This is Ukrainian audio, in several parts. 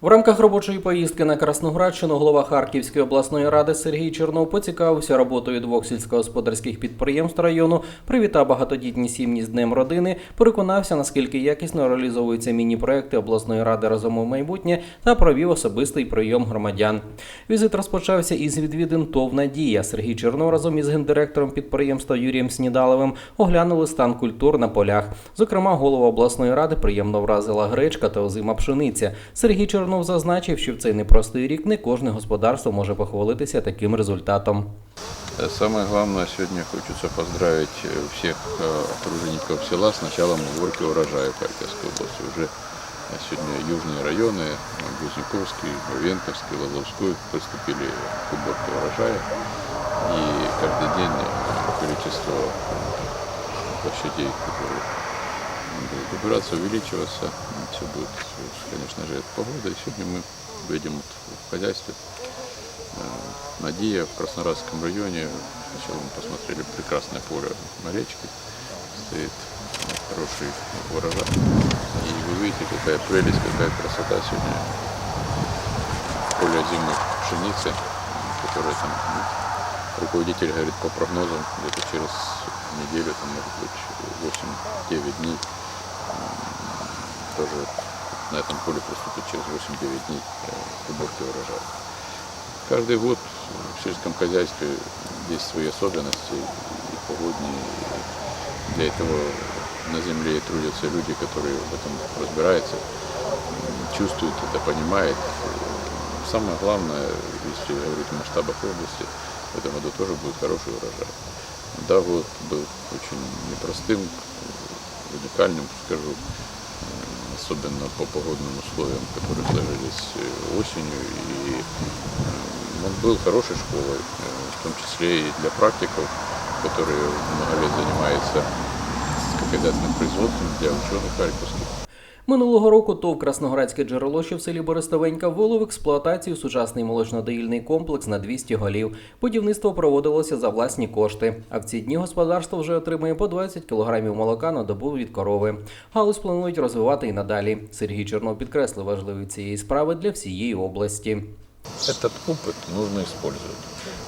В рамках робочої поїздки на Красноградщину голова Харківської обласної ради Сергій Чернов поцікавився роботою двох сільськогосподарських підприємств району, привітав багатодітні сім'ї з Днем родини, переконався, наскільки якісно реалізовуються міні-проекти обласної ради разом у майбутнє та провів особистий прийом громадян. Візит розпочався із відвідин ТОВ Надія. Сергій Чернов разом із гендиректором підприємства Юрієм Снідаловим оглянули стан культур на полях. Зокрема, голова обласної ради приємно вразила гречка та озима пшениця. Сергій Чернов зазначив, що в цей непростий рік не кожне господарство може похвалитися таким результатом. Э, Самое главное, сегодня хочется поздравить э, всех э, тружеников села с началом уборки урожая в Харьковской области. Уже э, сегодня южные районы, э, Близнюковский, Венковский, Лазовской приступили к уборке урожая. И каждый день э, количество э, площадей, которые будут убираться, увеличиваться. Все будет, конечно же, от погоды. И сегодня мы вот в хозяйстве Э, Надия в Краснодарском районе. Сначала мы посмотрели прекрасное поле на речке. Стоит хороший урожай. И вы видите, какая прелесть, какая красота сегодня. Поле зимой пшеницы, которая там, руководитель говорит, по прогнозам, где-то через неделю, там, может быть, 8-9 дней, тоже на этом поле приступит через 8-9 дней э, к уборке урожая. Каждый год в сельском хозяйстве есть свои особенности и погодные. Для этого на земле трудятся люди, которые в этом разбираются, чувствуют это, понимают. Самое главное, если говорить о масштабах области, в этом году тоже будет хороший урожай. Да, год был очень непростым, уникальным, скажу, э, особенно по погодным условиям, которые сложились э, осенью. И э, он был хорошей школой, э, в том числе и для практиков, которые много лет занимаются сельскохозяйственным производством, для ученых харьковских. Минулого року ТОВ Красноградське джерело, що в селі Бористовенька, ввело в експлуатацію сучасний молочнодоїльний комплекс на 200 голів. Будівництво проводилося за власні кошти. А в ці дні господарство вже отримує по 20 кілограмів молока на добу від корови. Галузь планують розвивати і надалі. Сергій Чернов підкреслив важливість цієї справи для всієї області. Этот опыт нужно использовать.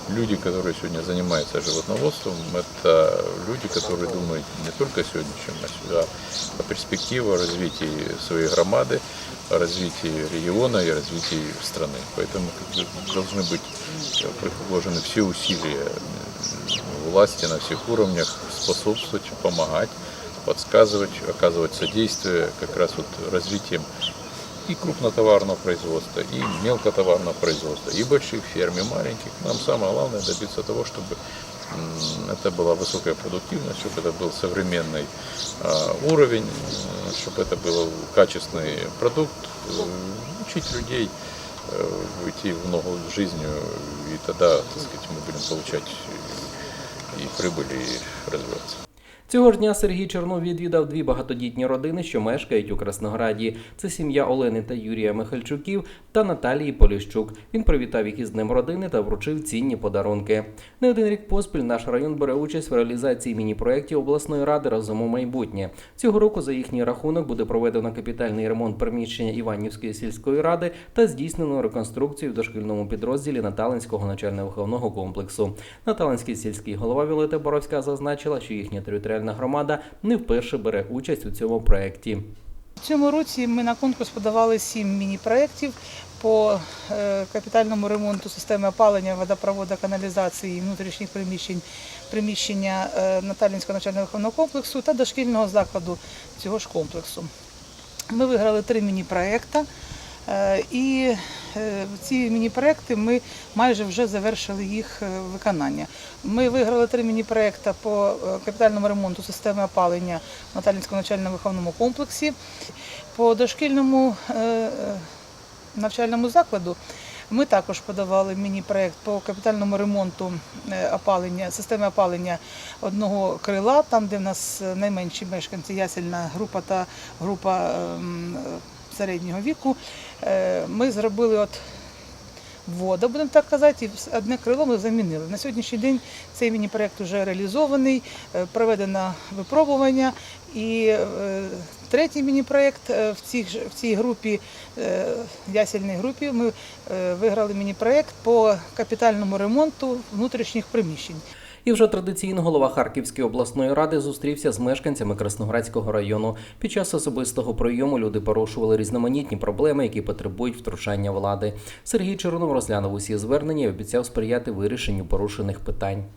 Люди, которые сегодня занимаются животноводством, это люди, которые думают не только о сегодняшнем, а о перспективе, о развитии своей громады, о развитии региона и развитии страны. Поэтому как бы, должны быть э, приложены все усилия м, власти на всех уровнях способствовать, помогать, подсказывать, оказывать содействие как раз вот развитием и крупнотоварного производства, и мелкотоварного производства, и больших ферм, и маленьких. Нам самое главное добиться того, чтобы м, это была высокая продуктивность, чтобы это был современный а, уровень, м, чтобы это был качественный продукт, э, учить людей э, уйти в ногу с жизнью, и тогда, так сказать, мы будем получать и, и прибыль, и развиваться. Цього ж дня Сергій Чернов відвідав дві багатодітні родини, що мешкають у Краснограді. Це сім'я Олени та Юрія Михальчуків та Наталії Поліщук. Він привітав їх із Днем родини та вручив цінні подарунки. Не один рік поспіль наш район бере участь в реалізації міні-проєктів обласної ради разом у майбутнє. Цього року за їхній рахунок буде проведено капітальний ремонт приміщення Іванівської сільської ради та здійснено реконструкцію в дошкільному підрозділі Наталинського навчально-виховного комплексу. Наталинський сільський голова Віолета Боровська зазначила, що їхня територіальна громада не вперше бере участь у цьому проєкті. В цьому році ми на конкурс подавали сім міні-проєктів по е, капітальному ремонту системи опалення, водопроводу, каналізації і внутрішніх приміщень, приміщення е, Наталінського навчально-виховного комплексу та дошкільного закладу цього ж комплексу. Ми виграли три міні-проєкти. Е, І е, ці міні-проєкти ми майже вже завершили їх е, виконання. Ми виграли три міні-проєкти по капітальному ремонту системи опалення в Наталінському навчально-виховному комплексі. По дошкільному навчальному закладу ми також подавали міні-проєкт по капітальному ремонту опалення, системи опалення одного крила, там, де в нас найменші мешканці, ясельна група та група ем, середнього віку. Е, Ми зробили от вода, будемо так казати, і одне крило ми замінили. На сьогоднішній день цей міні-проєкт вже реалізований, е, проведено випробування і е, третій міні-проєкт в цій, в цій групі, ясельній групі, ми виграли міні-проєкт по капітальному ремонту внутрішніх приміщень. І вже традиційно голова Харківської обласної ради зустрівся з мешканцями Красноградського району. Під час особистого прийому люди порушували різноманітні проблеми, які потребують втручання влади. Сергій Чернов розглянув усі звернення і обіцяв сприяти вирішенню порушених питань.